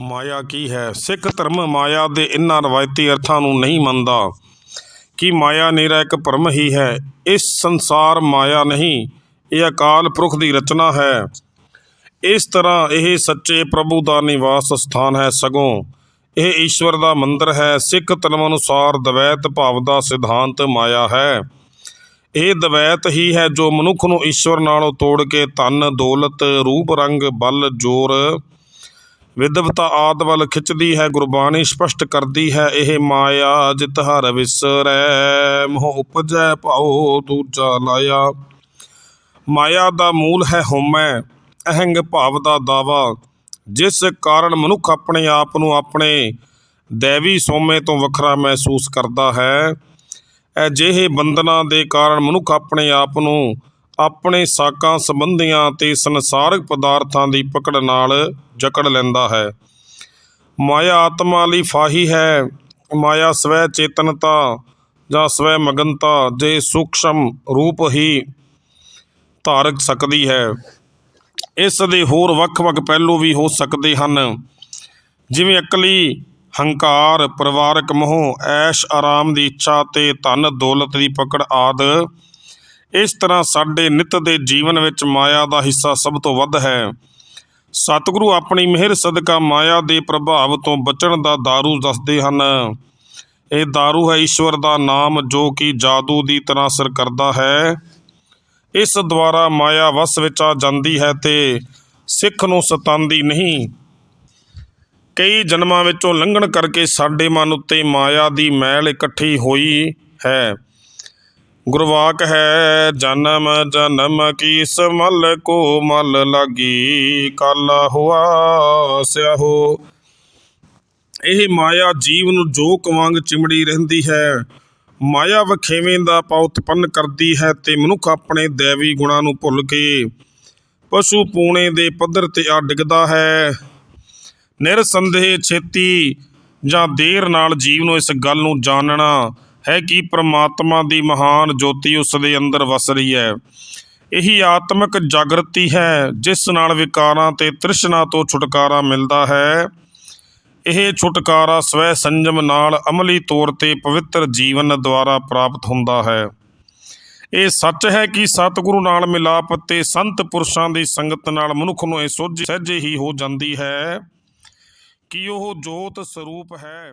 ਮਾਇਆ ਕੀ ਹੈ? ਸਿੱਖ ਧਰਮ ਮਾਇਆ ਦੇ ਇਨ੍ਹਾਂ ਰਵਾਇਤੀ ਅਰਥਾਂ ਨੂੰ ਨਹੀਂ ਮੰਨਦਾ। ਕਿ ਮਾਇਆ ਨਿਰਾ ਇੱਕ ਭਰਮ ਹੀ ਹੈ? ਇਸ ਸੰਸਾਰ ਮਾਇਆ ਨਹੀਂ, ਇਹ ਅਕਾਲ ਪੁਰਖ ਦੀ ਰਚਨਾ ਹੈ। ਇਸ ਤਰ੍ਹਾਂ ਇਹ ਸੱਚੇ ਪ੍ਰਭੂ ਦਾ ਨਿਵਾਸ ਸਥਾਨ ਹੈ ਸਗੋਂ। ਇਹ ਈਸ਼ਵਰ ਦਾ ਮੰਦਰ ਹੈ। ਸਿੱਖ ਧਰਮ ਅਨੁਸਾਰ ਦਵੈਤ ਭਾਵ ਦਾ ਸਿਧਾਂਤ ਮਾਇਆ ਹੈ। ਇਹ ਦਵੈਤ ਹੀ ਹੈ ਜੋ ਮਨੁੱਖ ਨੂੰ ਈਸ਼ਵਰ ਨਾਲੋਂ ਤੋੜ ਕੇ ਧਨ, ਦੌਲਤ, ਰੂਪ, ਰੰਗ, ਬਲ, ਜੋਰ ਵਿਦਵਤਾ ਆਦ ਵੱਲ ਖਿੱਚਦੀ ਹੈ, ਗੁਰਬਾਣੀ ਸਪਸ਼ਟ ਕਰਦੀ ਹੈ, ਇਹ ਮਾਇਆ ਜਿਤ ਹਰ ਵਿਸਰੈ, ਮੋਹ ਉਪਜੈ ਭਾਉ ਦੂਜਾ ਲਾਇਆ। ਮਾਇਆ ਦਾ ਮੂਲ ਹੈ ਹਉਮੈ, ਅਹੰਗ ਭਾਵ ਦਾ ਦਾਵਾ। ਜਿਸ ਕਾਰਨ ਮਨੁੱਖ ਆਪਣੇ ਆਪ ਨੂੰ ਆਪਣੇ ਦੇਵੀ ਸੋਮੇ ਤੋਂ ਵੱਖਰਾ ਮਹਿਸੂਸ ਕਰਦਾ ਹੈ, ਅਜਿਹੇ ਬੰਧਨਾਂ ਦੇ ਕਾਰਨ ਮਨੁੱਖ ਆਪਣੇ ਆਪ ਨੂੰ ਆਪਣੇ ਸਾਕਾਂ ਸੰਬੰਧੀਆਂ ਤੇ ਸੰਸਾਰਕ ਪਦਾਰਥਾਂ ਦੀ ਪਕੜ ਨਾਲ ਜਕੜ ਲੈਂਦਾ ਹੈ। ਮਾਇਆ ਆਤਮਾ ਲਈ ਫਾਹੀ ਹੈ। ਮਾਇਆ ਸਵੈ ਚੇਤਨਤਾ ਜਾਂ ਸਵੈ ਮਗਨਤਾ ਦੇ ਸੂਖਸ਼ਮ ਰੂਪ ਹੀ ਧਾਰਕ ਸਕਦੀ ਹੈ। ਇਸ ਦੇ ਹੋਰ ਵੱਖ-ਵੱਖ ਪਹਿਲੂ ਵੀ ਹੋ ਸਕਦੇ ਹਨ। ਜਿਵੇਂ ਅਕਲੀ, ਹੰਕਾਰ, ਪਰਿਵਾਰਕ ਮੋਹ, ਐਸ਼, ਆਰਾਮ ਦੀ ਇੱਛਾ ਤੇ ਧਨ, ਦੌਲਤ ਦੀ ਪਕੜ ਆਦਿ ਇਸ ਤਰ੍ਹਾਂ ਸਾਡੇ ਨਿਤ ਦੇ ਜੀਵਨ ਵਿੱਚ ਮਾਇਆ ਦਾ ਹਿੱਸਾ ਸਭ ਤੋਂ ਵੱਧ ਹੈ। ਸਤਿਗੁਰੂ ਆਪਣੀ ਮਿਹਰ ਸਦਕਾ ਮਾਇਆ ਦੇ ਪ੍ਰਭਾਵ ਤੋਂ ਬਚਣ ਦਾ ਦਾਰੂ ਦੱਸਦੇ ਹਨ। ਇਹ ਦਾਰੂ ਹੈ ਈਸ਼ਵਰ ਦਾ ਨਾਮ ਜੋ ਕਿ ਜਾਦੂ ਦੀ ਤਰ੍ਹਾਂ ਅਸਰ ਕਰਦਾ ਹੈ। ਇਸ ਦੁਆਰਾ ਮਾਇਆ ਵਸ ਵਿੱਚ ਆ ਜਾਂਦੀ ਹੈ ਤੇ ਸਿੱਖ ਨੂੰ ਸਤਾਉਂਦੀ ਨਹੀਂ। ਕਈ ਜਨਮਾਂ ਵਿੱਚੋਂ ਲੰਘਣ ਕਰਕੇ ਸਾਡੇ ਮਨ ਉੱਤੇ ਮਾਇਆ ਦੀ ਮੈਲ ਇਕੱਠੀ ਹੋਈ ਹੈ। ਗੁਰਵਾਕ ਹੈ, ਜਨਮ ਜਨਮ ਕੀ ਸਮਲ ਕੋ ਮਲ ਲਾਗੀ, ਕਾਲਾ ਹੋਆ ਸਿਆਹੋ। ਇਹ ਮਾਇਆ ਜੀਵ ਨੂੰ ਜੋਕ ਵਾਂਗ ਚਿਮੜੀ ਰਹਿੰਦੀ ਹੈ, ਮਾਇਆ ਵਖੇਵੇਂ ਦਾ ਉਤਪੰਨ ਕਰਦੀ ਹੈ ਤੇ ਮਨੁੱਖ ਆਪਣੇ ਦੇਵੀ ਗੁਣਾਂ ਨੂੰ ਭੁੱਲ ਕੇ ਪਸ਼ੂ ਪੂਣੇ ਦੇ ਪੱਧਰ ਤੇ ਆ ਡਿੱਗਦਾ ਹੈ। ਨਿਰਸੰਦੇਹ ਛੇਤੀ ਜਾਂ ਦੇਰ ਨਾਲ ਜੀਵ ਨੂੰ ਇਸ ਗੱਲ ਨੂੰ ਜਾਣਨਾ ਹੈ ਕਿ ਪ੍ਰਮਾਤਮਾ ਦੀ ਮਹਾਨ ਜੋਤੀ ਉਸ ਦੇ ਅੰਦਰ ਵਸ ਰਹੀ ਹੈ। ਇਹੀ ਆਤਮਿਕ ਜਾਗਰਤੀ ਹੈ, ਜਿਸ ਨਾਲ ਵਿਕਾਰਾਂ ਤੇ ਤ੍ਰਿਸ਼ਨਾ ਤੋਂ ਛੁਟਕਾਰਾ ਮਿਲਦਾ ਹੈ। ਇਹ ਛੁਟਕਾਰਾ ਸਵੈ ਸੰਜਮ ਨਾਲ ਅਮਲੀ ਤੌਰ ਤੇ ਪਵਿੱਤਰ ਜੀਵਨ ਦੁਆਰਾ ਪ੍ਰਾਪਤ ਹੁੰਦਾ ਹੈ। ਇਹ ਸੱਚ ਹੈ ਕਿ ਸਤਿਗੁਰੂ ਨਾਲ ਮਿਲਾਪ ਤੇ ਸੰਤ ਪੁਰਸ਼ਾਂ ਦੀ ਸੰਗਤ ਨਾਲ ਮਨੁੱਖ ਨੂੰ ਇਹ ਸੋਝੀ ਸਹਿਜੇ ਹੀ ਹੋ ਜਾਂਦੀ ਹੈ ਕਿ ਉਹ ਜੋਤ ਸਰੂਪ ਹੈ।